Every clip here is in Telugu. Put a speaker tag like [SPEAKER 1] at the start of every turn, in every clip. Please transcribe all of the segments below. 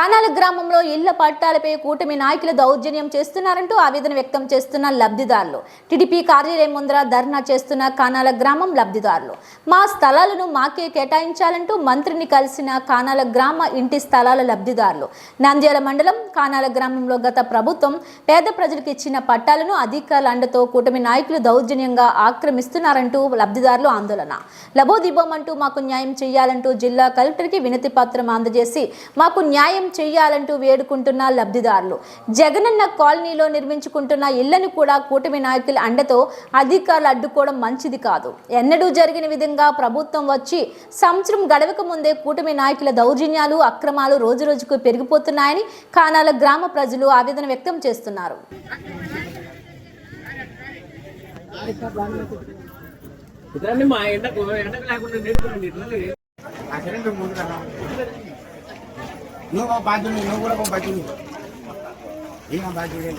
[SPEAKER 1] కానాల గ్రామంలో ఇళ్ళ పట్టాలపై కూటమి నాయకులు దౌర్జన్యం చేస్తున్నారంటూ ఆవేదన వ్యక్తం చేస్తున్న లబ్ధిదారులు. టీడీపీ కార్యాలయం ముందర ధర్నా చేస్తున్న కానాల గ్రామం లబ్ధిదారులు. మా స్థలాలను మాకే కేటాయించాలంటూ మంత్రిని కలిసిన కానాల గ్రామ ఇంటి స్థలాల లబ్ధిదారులు. నంద్యాల మండలం కానాల గ్రామంలో గత ప్రభుత్వం పేద ప్రజలకు ఇచ్చిన పట్టాలను అధికారుల అండతో కూటమి నాయకులు దౌర్జన్యంగా ఆక్రమిస్తున్నారంటూ లబ్ధిదారులు ఆందోళన. లబోదిబోమంటూ మాకు న్యాయం చేయాలంటూ జిల్లా కలెక్టర్కి వినతి పత్రం అందజేసి మాకు న్యాయం చేయాలంటూ వేడుకుంటున్న లబ్ధిదారులు. జగనన్న కాలనీలో నిర్మించుకుంటున్న ఇళ్ళను కూడా కూటమి నాయకుల అండతో అధికారులు అడ్డుకోవడం మంచిది కాదు. ఎన్నడూ జరిగిన విధంగా ప్రభుత్వం వచ్చి సంవత్సరం గడవక ముందే కూటమి నాయకుల దౌర్జన్యాలు అక్రమాలు రోజురోజుకు పెరిగిపోతున్నాయని కానాల గ్రామ ప్రజలు ఆవేదన వ్యక్తం చేస్తున్నారు.
[SPEAKER 2] మా ఎండకు ఎండకు లేకుండా
[SPEAKER 3] నువ్వు ఒక బాధ్యుని నువ్వు కూడా ఒక బాధ్యుని ఈయన బాధ్యుడే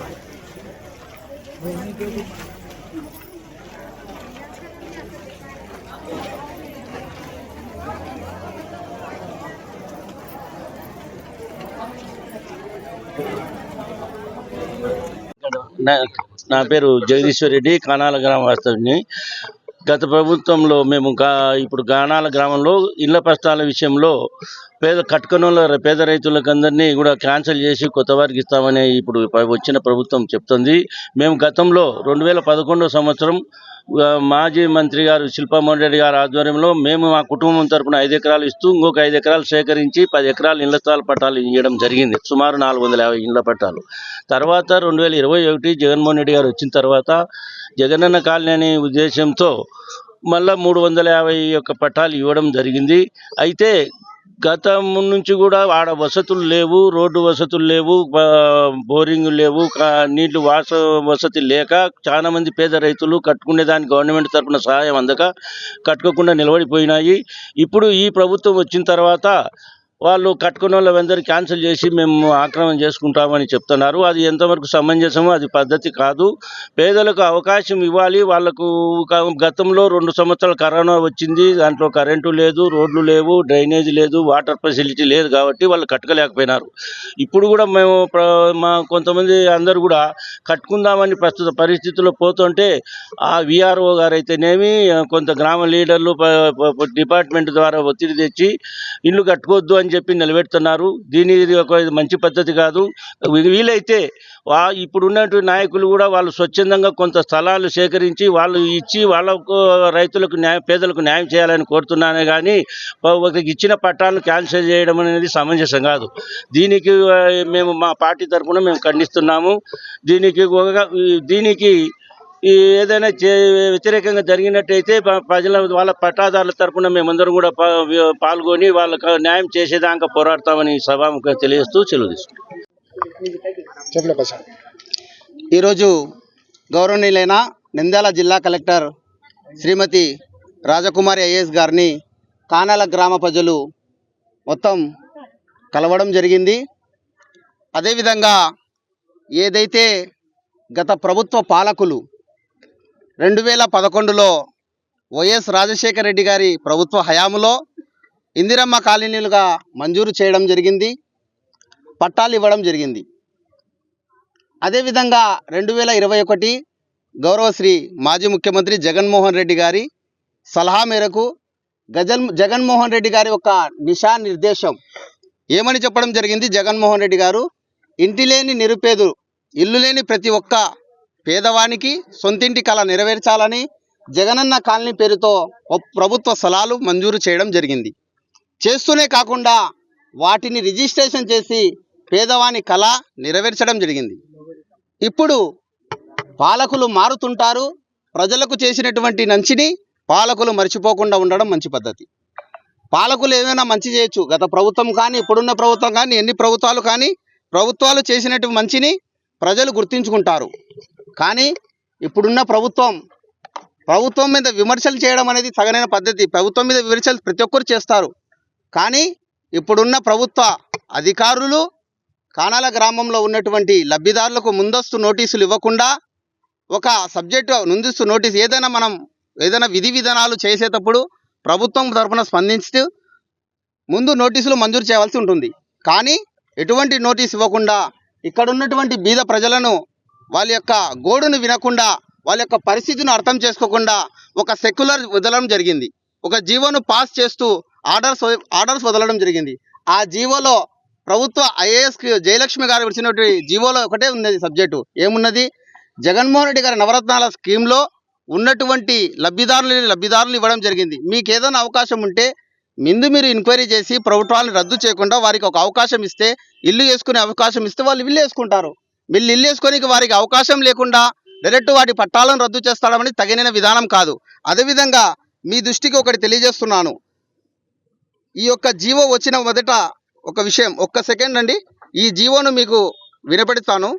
[SPEAKER 4] నా పేరు జగదీశ్వర్ రెడ్డి కానాల గ్రామ వాస్తవ్ని గత ప్రభుత్వంలో మేము గా ఇప్పుడు గానాల గ్రామంలో ఇళ్ళ పష్టాల విషయంలో పేద కట్టుకున్న పేద రైతులకు అందరినీ కూడా క్యాన్సిల్ చేసి కొత్త వారికి ఇస్తామని ఇప్పుడు వచ్చిన ప్రభుత్వం చెప్తుంది. మేము గతంలో రెండు వేల పదకొండో సంవత్సరం మాజీ మంత్రి గారు శిల్పామోహన్ రెడ్డి గారి ఆధ్వర్యంలో మేము మా కుటుంబం తరపున ఐదు ఎకరాలు ఇస్తూ ఇంకొక ఐదు ఎకరాలు సేకరించి పది ఎకరాలు ఇళ్ళ స్థల పట్టాలు ఇవ్వడం జరిగింది. సుమారు నాలుగు వందల యాభై ఇళ్ళ పట్టాలు. తర్వాత రెండు వేల ఇరవై ఒకటి జగన్మోహన్ రెడ్డి గారు వచ్చిన తర్వాత జగనన్న కాలనీ అనే ఉద్దేశంతో మళ్ళా మూడు వందల యాభై యొక్క పట్టాలు ఇవ్వడం జరిగింది. అయితే గతం నుంచి కూడా ఆడ వసతులు లేవు రోడ్డు వసతులు లేవు బోరింగ్ లేవు నీళ్ళు వాస వసతి లేక చాలా మంది పేద రైతులు కట్టుకునే దానికి గవర్నమెంట్ తరఫున సహాయం అందక కట్టుకోకుండా నిలబడిపోయినాయి. ఇప్పుడు ఈ ప్రభుత్వం వచ్చిన తర్వాత వాళ్ళు కట్టుకున్న వాళ్ళందరూ క్యాన్సిల్ చేసి మేము ఆక్రమణ చేసుకుంటామని చెప్తున్నారు. అది ఎంతవరకు సమంజసమో అది పద్ధతి కాదు. పేదలకు అవకాశం ఇవ్వాలి. వాళ్ళకు గతంలో రెండు సంవత్సరాలు కరోనా వచ్చింది. దాంట్లో కరెంటు లేదు రోడ్లు లేవు డ్రైనేజ్ లేదు వాటర్ ఫెసిలిటీ లేదు కాబట్టి వాళ్ళు కట్టుకోలేకపోయినారు. ఇప్పుడు కూడా మేము మా కొంతమంది అందరు కూడా కట్టుకుందామని ప్రస్తుత పరిస్థితుల్లో పోతుంటే ఆ విఆర్ఓ గారు అయితేనేమి కొంత గ్రామ లీడర్లు డిపార్ట్మెంట్ ద్వారా ఒత్తిడి తెచ్చి ఇల్లు కట్టుకోవద్దు అని చెప్పి నిలబెడుతున్నారు. దీని ఒక మంచి పద్ధతి కాదు. వీలైతే వా ఇప్పుడు నాయకులు కూడా వాళ్ళు స్వచ్ఛందంగా కొంత స్థలాలు సేకరించి వాళ్ళు ఇచ్చి వాళ్ళకు రైతులకు న్యాయం పేదలకు న్యాయం చేయాలని కోరుతున్నానే కానీ ఒకరికి ఇచ్చిన పట్టాలను క్యాన్సిల్ చేయడం అనేది సమంజసం కాదు. దీనికి మేము మా పార్టీ తరఫున మేము ఖండిస్తున్నాము. దీనికి దీనికి ఏదైనా చే వ్యతిరేకంగా జరిగినట్టయితే ప్రజల వాళ్ళ పట్టాదారుల తరపున మేమందరం కూడా పాల్గొని వాళ్ళకు న్యాయం చేసేదాకా పోరాడతామని సభాముఖంగా తెలియజేస్తూ సెలవు తీసుకుంటాం
[SPEAKER 5] ఈరోజు గౌరవనీయులైన నంద్యాల జిల్లా కలెక్టర్ శ్రీమతి రాజకుమారి ఐఏఎస్ గారిని కానాల గ్రామ ప్రజలు మొత్తం కలవడం జరిగింది. అదేవిధంగా ఏదైతే గత ప్రభుత్వ పాలకులు రెండు వేల పదకొండులో వైఎస్ రాజశేఖర రెడ్డి గారి ప్రభుత్వ హయాములో ఇందిరమ్మ కాలనీలుగా మంజూరు చేయడం జరిగింది పట్టాలు ఇవ్వడం జరిగింది. అదేవిధంగా రెండు వేల ఇరవై ఒకటి గౌరవశ్రీ మాజీ ముఖ్యమంత్రి జగన్మోహన్ రెడ్డి గారి సలహా మేరకు గజన్ జగన్మోహన్ రెడ్డి గారి యొక్క నిశా నిర్దేశం ఏమని చెప్పడం జరిగింది? జగన్మోహన్ రెడ్డి గారు ఇంటి లేని నిరుపేదు ఇల్లు లేని ప్రతి ఒక్క పేదవానికి సొంతింటి కళ నెరవేర్చాలని జగనన్న కాలనీ పేరుతో ప్రభుత్వ స్థలాలు మంజూరు చేయడం జరిగింది. చేస్తూనే కాకుండా వాటిని రిజిస్ట్రేషన్ చేసి పేదవాని కళ నెరవేర్చడం జరిగింది. ఇప్పుడు పాలకులు మారుతుంటారు ప్రజలకు చేసినటువంటి మంచిని పాలకులు మర్చిపోకుండా ఉండడం మంచి పద్ధతి. పాలకులు ఏమైనా మంచి చేయొచ్చు. గత ప్రభుత్వం కానీ ఇప్పుడున్న ప్రభుత్వం కానీ ఎన్ని ప్రభుత్వాలు కానీ ప్రభుత్వాలు చేసినటువంటి మంచిని ప్రజలు గుర్తించుకుంటారు. కానీ ఇప్పుడున్న ప్రభుత్వం ప్రభుత్వం మీద విమర్శలు చేయడం అనేది సగనైన పద్ధతి. ప్రభుత్వం మీద విమర్శలు ప్రతి ఒక్కరు చేస్తారు. కానీ ఇప్పుడున్న ప్రభుత్వ అధికారులు కానాల గ్రామంలో ఉన్నటువంటి లబ్ధిదారులకు ముందస్తు నోటీసులు ఇవ్వకుండా ఒక సబ్జెక్టు ముందస్తు నోటీసు ఏదైనా మనం ఏదైనా విధి విధానాలు చేసేటప్పుడు ప్రభుత్వం తరపున స్పందిస్తూ ముందు నోటీసులు మంజూరు చేయవలసి ఉంటుంది. కానీ ఎటువంటి నోటీస్ ఇవ్వకుండా ఇక్కడ ఉన్నటువంటి బీద ప్రజలను వాళ్ళ యొక్క గోడును వినకుండా వాళ్ళ యొక్క పరిస్థితిని అర్థం చేసుకోకుండా ఒక సెక్యులర్ వదలడం జరిగింది. ఒక జీవోను పాస్ చేస్తూ ఆర్డర్స్ ఆర్డర్స్ వదలడం జరిగింది. ఆ జీవోలో ప్రభుత్వ ఐఏఎస్ జయలక్ష్మి గారు విడిచినటువంటి జీవోలో ఒకటే ఉన్నది సబ్జెక్టు. ఏమున్నది? జగన్మోహన్ రెడ్డి గారి నవరత్నాల స్కీమ్లో ఉన్నటువంటి లబ్ధిదారులు లబ్ధిదారులు ఇవ్వడం జరిగింది. మీకు ఏదైనా అవకాశం ఉంటే ముందు మీరు ఎంక్వైరీ చేసి ప్రభుత్వాలను రద్దు చేయకుండా వారికి ఒక అవకాశం ఇస్తే ఇల్లు వేసుకునే అవకాశం ఇస్తే వాళ్ళు ఇల్లు వేసుకుంటారు. వీళ్ళు ఇల్లు వేసుకోనికి వారికి అవకాశం లేకుండా డైరెక్ట్ వాటి పట్టాలను రద్దు చేస్తాడమని తగిన విధానం కాదు. అదేవిధంగా మీ దృష్టికి ఒకటి తెలియజేస్తున్నాను. ఈ యొక్క జీవో వచ్చిన మొదట ఒక విషయం ఒక్క సెకండ్ అండి. ఈ జీవోను మీకు వినపడతాను.